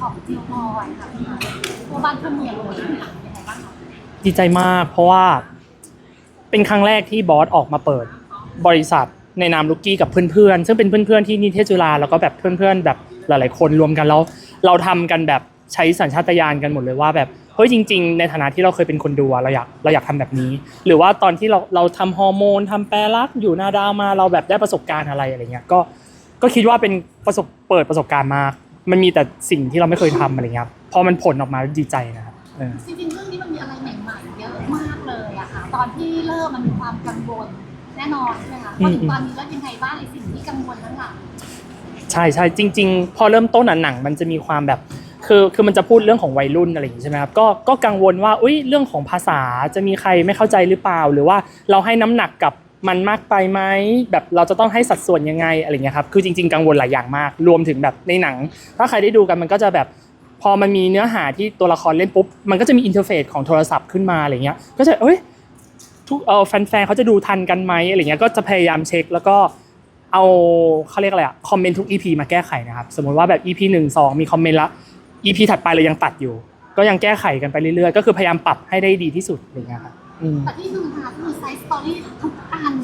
ของจิวบอยค่ะตัวบ้านเพื่อนเมียเลยยังไงบ้างคะดีใจมากเพราะว่าเป็นครั้งแรกที่บอสออกมาเปิดบริษัทในนามลูกกี้กับเพื่อนๆ ซึ่งเป็นเพื่อนๆที่นิเทศจุฬาแล้วก็แบบเพื่อนๆ แบบหลายๆ คนรวมกันแล้วเราทำกันแบบใช้สัญชาตญาณกันหมดเลยว่าแบบเฮ้ยจริง ๆ ในฐานะที่เราเคยเป็นคนดูเราอยากเราอยากทำแบบนี้ หรือว่าตอนที่เราเราทำฮอร์โมนทำแปรรักษ์อยู่หนาดาวมาเราแบบได้ประสบการณ์อะไรอะไรเงี้ยก็ก็คิดว่าเป็นประสบเปิดประสบการณ์มาก มันมีแต่สิ่งที่เราไม่เคยทำอะไรเงี้ยพอมันผลออกมาดีใจนะครับเออ จริงๆเรื่องนี้มันมีอะไรใหม่ๆเยอะมากเลยอะค่ะ ตอนที่เริ่มมันมีความกังวลแน่นอนใช่ไหมคะพอถึงตอนนี้แล้วยังไงบ้างไอ้สิ่งที่กังวลนั้นล่ะใช่ใช่จริง ๆ พอเริ่มต้นอะหนังมันจะมีความแบบคือคือมันจะพูดเรื่องของวัยรุ่นอะไรอย่างงี้ใช่ไหมครับก็ก็กังวลว่าอุ้ยเรื่องของภาษาจะมีใครไม่เข้าใจหรือเปล่า หรือว่าเราให้น้ำหนักกับ มันมากไปไหมแบบเราจะต้องให้สัดส่วนยังไงอะไรเงี้ยครับคือจริง ๆ กังวลหลายอย่างมาก รวมถึงแบบในหนัง ถ้าใครได้ดูกันมันก็จะแบบพอมันมีเนื้อหาที่ตัวละครเล่นปุ๊บมันก็จะมีอินเทอร์เฟซของโทรศัพท์ขึ้นมาอะไรเงี้ยก็จะเอ้ยทุกเออแฟนๆเขาจะดูทันกันไหมอะไรเงี้ยก็จะพยายามเช็คแล้วก็เอาเขาเรียกอะไรอะคอมเมนต์ทุก EP มาแก้ไขนะครับสมมติว่าแบบ EP หนึ่งสองมีคอมเมนต์ละ EP ถัดไปเรายังตัดอยู่ ก็ยังแก้ไขกันไปเรื่อยๆ ก็คือพยายามปรับให้ได้ดีที่สุดอะไรเงี้ยครับ แต่ที่ดูมาคือไซส์สตอรี่ทุกอัน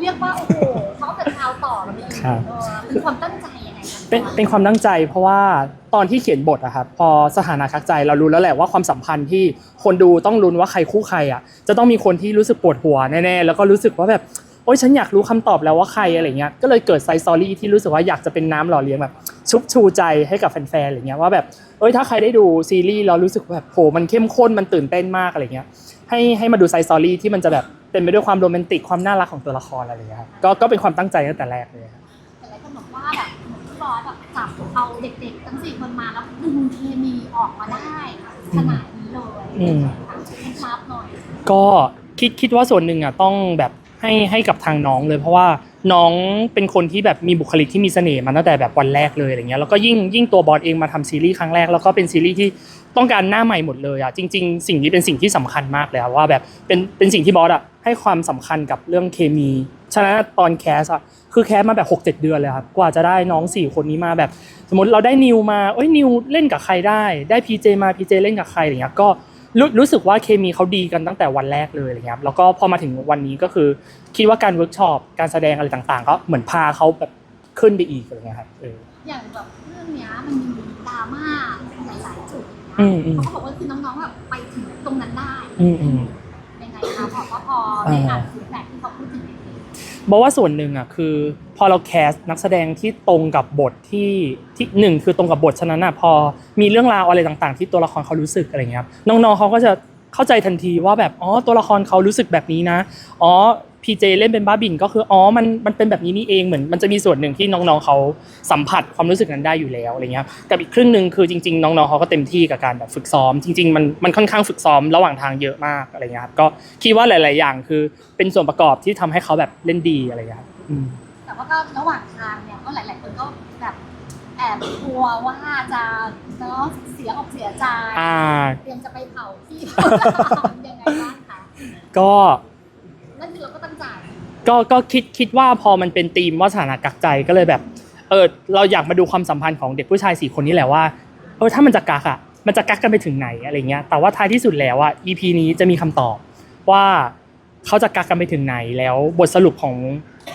เรียกว่าโอ้โหเขาเป็นข่าวต่อเลยครับเออคือความตั้งใจยังไงคะเป็นเป็นความตั้งใจเพราะว่าตอนที่เขียนบทอะครับพอสถานะคักใจเรารู้แล้วแหละว่าความสัมพันธ์ที่คนดูต้องลุ้นว่าใครคู่ใครอะจะต้องมีคนที่รู้สึกปวดหัวแน่ๆแล้วก็รู้สึกว่าแบบโอ๊ยฉันอยากรู้คำตอบแล้วว่าใครอะไรเงี้ยก็เลยเกิดไซส์สตอรี่ที่รู้สึกว่าอยากจะเป็นน้ำหล่อเลี้ยงแบบ ชุบชูใจให้กับแฟนๆอะไรเงี้ยว่าแบบเอ้ยถ้าใครได้ดูซีรีส์เรารู้สึกว่าแบบโหมันเข้มข้นมันตื่นเต้นมากอะไรเงี้ยให้ให้มาดูไซส์สตอรี่ที่มันจะแบบเต็มไปด้วยความโรแมนติกความน่ารักของตัวละครอะไรเงี้ยครับก็ก็เป็นความตั้งใจตั้งแต่แรกเลยครับแต่หลายคนบอกว่าแบบเหมือนพี่บอสแบบจับเอาเด็กๆทั้งสี่คนมาแล้วดึงเคมีออกมาได้ขนาดนี้เลยอืมเคล็ดลับหน่อยก็คิดคิดว่าส่วนหนึ่งอะต้องแบบให้ให้กับทางน้องเลยเพราะว่า น้องเป็นคนที่แบบมีบุคลิกที่มีเสน่ห์มาตั้งแต่แบบวันแรกเลยอะไรเงี้ยแล้วก็ยิ่งยิ่งตัวบอสเองมาทำซีรีส์ครั้งแรกแล้วก็เป็นซีรีส์ที่ต้องการหน้าใหม่หมดเลยอะจริง ๆ สิ่งนี้เป็นสิ่งที่สำคัญมากเลยอะว่าแบบเป็นเป็นสิ่งที่บอสอะให้ความสำคัญกับเรื่องเคมีฉะนั้นตอนแคสอะคือแคสมาแบบ6 7เดือนเลยครับกว่าจะได้น้องสี่คนนี้มาแบบ สมมติเราได้นิวมาเอ้ยนิวเล่นกับใครได้ ได้พีเจมาพีเจเล่นกับใครอะไรเงี้ยก็ รู้รู้สึกว่าเคมีเขาดีกันตั้งแต่วันแรกเลยอะไรเงี้ยครับแล้วก็พอมาถึงวันนี้ก็คือคิดว่าการเวิร์กช็อปการแสดงอะไรต่างๆ ก็เหมือนพาเขาแบบขึ้นไปอีกอะไรเงี้ยครับเอออย่างแบบเรื่องเนี้ยมันมีดราม่าหลายๆจุดอืมอืมเขาก็บอกว่าคือน้องๆแบบไปถึงตรงนั้นได้อืมอืมยังไงคะพอว่าพอได้อ่านฟีดแบ็กที่เขาพูดถึงในเพจ บอกว่าส่วนหนึ่งอะคือ พอเราแคสนักแสดงที่ตรงกับบทที่ที่หนึ่งคือตรงกับบทฉะนั้นอะพอมีเรื่องราวอะไรต่างๆ ที่ตัวละครเขารู้สึกอะไรเงี้ยครับน้องๆเขาก็จะเข้าใจทันทีว่าแบบอ๋อตัวละครเขารู้สึกแบบนี้นะอ๋อ พีเจเล่นเป็นบ้าบินก็คืออ๋อมันมันเป็นแบบนี้นี่เองเหมือนมันจะมีส่วนหนึ่งที่น้องๆเขาสัมผัสความรู้สึกนั้นได้อยู่แล้วอะไรเงี้ยครับกับอีกครึ่งหนึ่งคือจริง ๆ น้องๆเขาก็เต็มที่กับการแบบฝึกซ้อม จริง ๆ มันมันค่อนข้างฝึกซ้อมระหว่างทางเยอะมากอะไรเงี้ยครับก็คิดว่าหลาย ๆ อย่างคือเป็นส่วนประกอบที่ทำให้เขาแบบเล่นดีอะไรเงี้ยครับอืมแต่ว่าก็ระหว่างทางเนี่ยก็หลาย ๆ คนก็แบบแอบกลัวว่าจะเนาะเสียอกเสียใจอ่าเตรียมจะไปเผาที่ยังไงบ้างคะก็ นั่นคือเราก็ตั้งใจ ก็ก็คิดคิดว่าพอมันเป็นธีมว่าสถานะกักใจก็เลยแบบเออเราอยากมาดูความสัมพันธ์ของเด็กผู้ชายสี่คนนี้แหละว่าเออถ้ามันจะกักอะมันจะกักกันไปถึงไหนอะไรเงี้ยแต่ว่าท้ายที่สุดแล้วอะ EP นี้จะมีคำตอบว่าเขาจะกักกันไปถึงไหนแล้วบทสรุปของ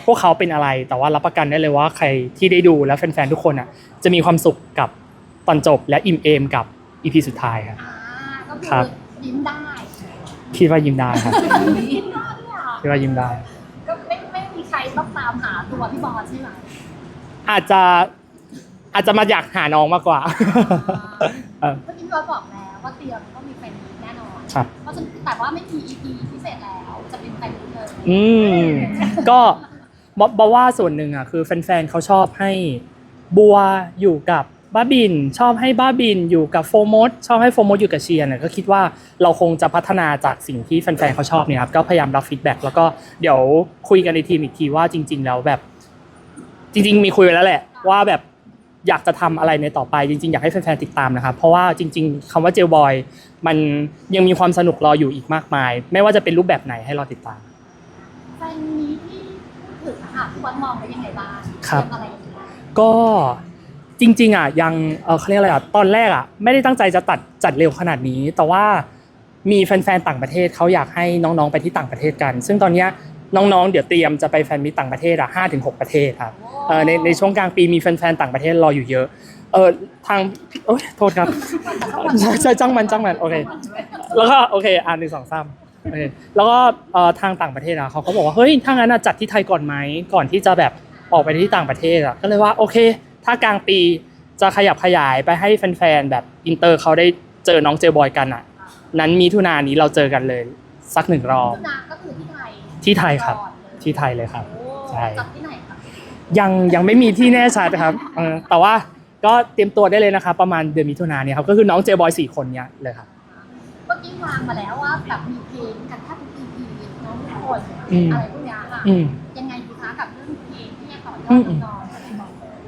พวกเขาเป็นอะไร แต่ว่ารับประกันได้เลยว่าใครที่ได้ดูและแฟนๆทุกคนอะจะมีความสุขกับตอนจบและอิ่มเอมกับ EP สุดท้ายครับอ่าก็คืครัอบยิ้มได้ คิดว่ายิ้มได้ครับยิ้มได้ด้วยอะคิดว่ายิ้มได้ ก็ไม่ไม่มีใคร ต้องตามหาตัวพี่บอลใช่ไหมอาจจะอาจจะมาอยากหาน้องมากกว่าเออเมื่อกี้พี่บอลบอกแล้วว่าเตรียมต้องมีแฟนมีตแน่นอนครับ เพราะฉะนั้นแต่ว่าไม่มี EP พิเศษแล้วจะเป็นแฟนมีตเลยอืมก็บอกบอกว่าส่วนหนึ่งอะคือแฟนๆเขาชอบให้บัวอยู่กับ บ้าบินชอบให้บ้าบินอยู่กับโฟมดชอบให้โฟมดอยู่กับเชียร์เนี่ยก็คิดว่าเราคงจะพัฒนาจากสิ่งที่แฟนๆเขาชอบเนี่ยครับก็พยายามรับฟีดแบ็กแล้วก็เดี๋ยวคุยกันในทีมอีกทีว่าจริง ๆ แล้วแบบ จริง ๆ มีคุยไว้แล้วแหละ ว่าแบบอยากจะทำอะไรในต่อไปจริง ๆ อยากให้แฟนๆติดตามนะครับ เพราะว่าจริง ๆคำว่าเจลบอยมันยังมีความสนุกรออยู่อีกมากมาย ไม่ว่าจะเป็นรูปแบบไหนให้รอติดตามแฟนมีตที่พูดถึงอะค่ะพี่บอลมองไปยังไงบ้างครับเตยมอะไรอย่างเงี้ยก็ จริง ๆอะยังเออเขาเรียกอะไรอะตอนแรกอะไม่ได้ตั้งใจจะตัดจัดเร็วขนาดนี้ แต่ว่ามีแฟนๆต่างประเทศเขาอยากให้น้องๆไปที่ต่างประเทศกัน ซึ่งตอนเนี้ยน้องๆ เดี๋ยวเตรียมจะไปแฟนมิตต่างประเทศอะห้าถึงหกประเทศครับเออในในช่วงกลางปีมีแฟนๆต่างประเทศรออยู่เยอะเออทางโอ้ยโทษครับใช่ใช่จ้างมันจ้างมันโอเคแล้วก็โอเคอ่านหนึ่งสองสามโอเคแล้วก็เอ่อทางต่างประเทศอะเขาก็บอกว่าเฮ้ยถ้างั้นอะจัดที่ไทยก่อนไหมก่อนที่จะแบบออกไปที่ต่างประเทศอะก็เลยว่าโอเค ถ้ากลางปีจะขยับขยายไปให้แฟนๆแบบอินเตอร์เขาได้เจอน้องเจอบอยกันอะนั้นมีทุนานี้เราเจอกันเลย สักหนึ่งรอบทุนาก็คือที่ไทยที่ไทยครับก่อนเลยที่ไทยเลยครับโอ้ใช่ จัดที่ไหนครับยังยังไม่มีที่แน่ชัดครับเออแต่ว่าก็เตรียมตัวได้เลยนะครับ ประมาณเดือนมิถุนายนเนี่ยครับก็คือน้องเจบอยสี่คนเนี่ยเลยครับ เมื่อกี้วางมาแล้วว่าแบบมีเพลงกันแทบทุก EP น้องทุกคนอืม อะไรพวกเนี้ยค่ะอืม ยังไงดีคะกับเรื่องเพลงที่จะต่อยออืดมน้อง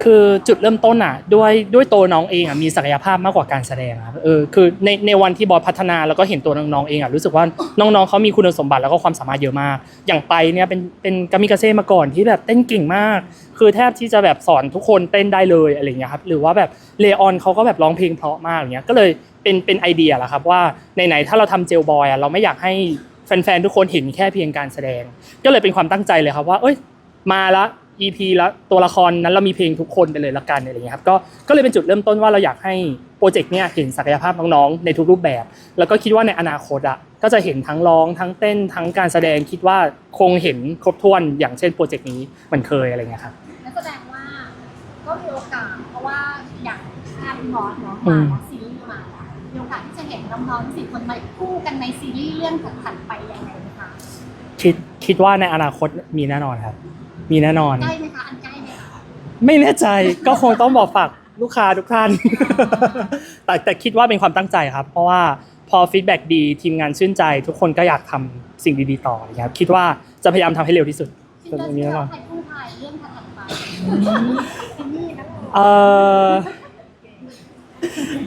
คือจุดเริ่มต้นอะด้วยด้วยตัวน้องเองอะมีศักยภาพมากกว่าการแสดงครับเออคือในในวันที่บอยพัฒนาแล้วก็เห็นตัวน้องๆเองอะรู้สึกว่าน้องๆเขามีคุณสมบัติแล้วก็ความสามารถเยอะมาก อย่างไปเนี่ยเป็นเป็นกามิกาเซ่มาก่อนที่แบบเต้นเก่งมาก คือแทบที่จะแบบสอนทุกคนเต้นได้เลยอะไรอย่างเงี้ยครับหรือว่าแบบเลออนเขาก็แบบร้องเพลงเพราะมากอย่างเงี้ยก็เลยเป็นเป็นไอเดียแหละครับว่าไหนๆถ้าเราทำเจลบอยอะเราไม่อยากให้แฟนๆทุกคนเห็นแค่เพียงการแสดง ก็เลยเป็นความตั้งใจเลยครับว่าเอ้ยมาละ EP แล้วตัวละครนั้นเรามีเพลงทุกคนไปเลยละกันอะไรอย่างเงี้ยครับก็ก็เลยเป็นจุดเริ่มต้นว่าเราอยากให้โปรเจกต์เนี้ยเห็นศักยภาพน้องๆในทุกรูปแบบ แล้วก็คิดว่าในอนาคตอะก็จะเห็นทั้งร้องทั้งเต้นทั้งการแสดงคิดว่าคงเห็นครบถ้วนอย่างเช่นโปรเจกต์นี้เหมันเคยอะไรเงี้ยครับนั่นแสดงว่าก็มีโอกาสเพราะว่าอย่างแอมบอสเนาะอืมามแล้วซีรีส์มาแล้วมีโอกาสที่จะเห็นน้องๆสี่คนมาคู่กันในซีรีส์เรื่องถัดๆไปยังไงนะคะคิดคิดว่าในอนาคตมีแน่นอนครับ มีแน่นอน ใกล้ไหมคะอันใกล้ไหมคะไม่แน่ใจ ก็คงต้องบอกฝากลูกค้าทุกท่าน แต่แต่คิดว่าเป็นความตั้งใจครับ เพราะว่าพอฟีดแบ็กดีทีมงานชื่นใจ ทุกคนก็อยากทำสิ่งดีๆต่อนะครับคิดว่าจะพยายามทำให้เร็วที่สุดคิดว่าตรงนี้ที่แล้วก่เราอนใครคู่ไทยเรื่องถัดๆไปซีรีส์นะเออ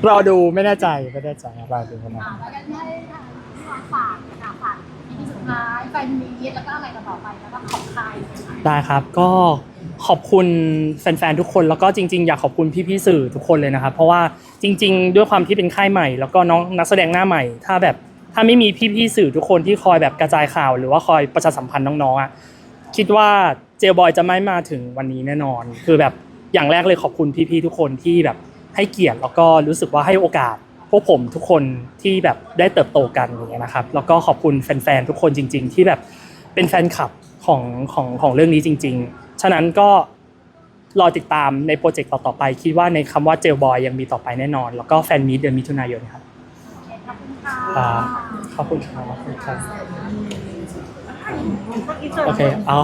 รอดูไม่แน่ใจไม่แน่ใจครับรอดูกันนะ อ่าแล้วก็ให้ทางที่วางฝากนะคะฝากอีพีสุด ท้ายแฟนมีตแล้วก็อะไรต่อไปแล้วก็ของใครนะคะได้ครับก็ขอบคุณแฟนๆทุกคนแล้วก็จริง ๆ อยากขอบคุณพี่ๆสื่อทุกคนเลยนะครับ เพราะว่าจริง ๆ ด้วยความที่เป็นค่ายใหม่ แล้วก็น้องนักแสดงหน้าใหม่ ถ้าแบบถ้าไม่มีพี่ๆสื่อทุกคนที่คอยแบบกระจายข่าว หรือว่าคอยประชาสัมพันธ์น้องๆอะคิดว่าเจลบอยจะไม่มาถึงวันนี้แน่นอน คือแบบอย่างแรกเลยขอบคุณพี่ๆทุกคนที่แบบให้เกียรติแล้วก็รู้สึกว่าให้โอกาส วกผมทุกคนที่แบบได้เติบโตกันอย่างเงี้ยนะครับ แล้วก็ขอบคุณแฟนๆทุกคนจริง ๆ ที่แบบเป็นแฟนคลับของของของเรื่องนี้จริง ๆ ฉะนั้นก็รอติดตามในโปรเจกต์ต่อๆไป คิดว่าในคำว่าเจลบอยยังมีต่อไปแน่นอน แล้วก็แฟนมีตเดือนมิถุนายนครับขอบคุณค่ะครับขอบคุณครับขอบคุณครับโอเคเอา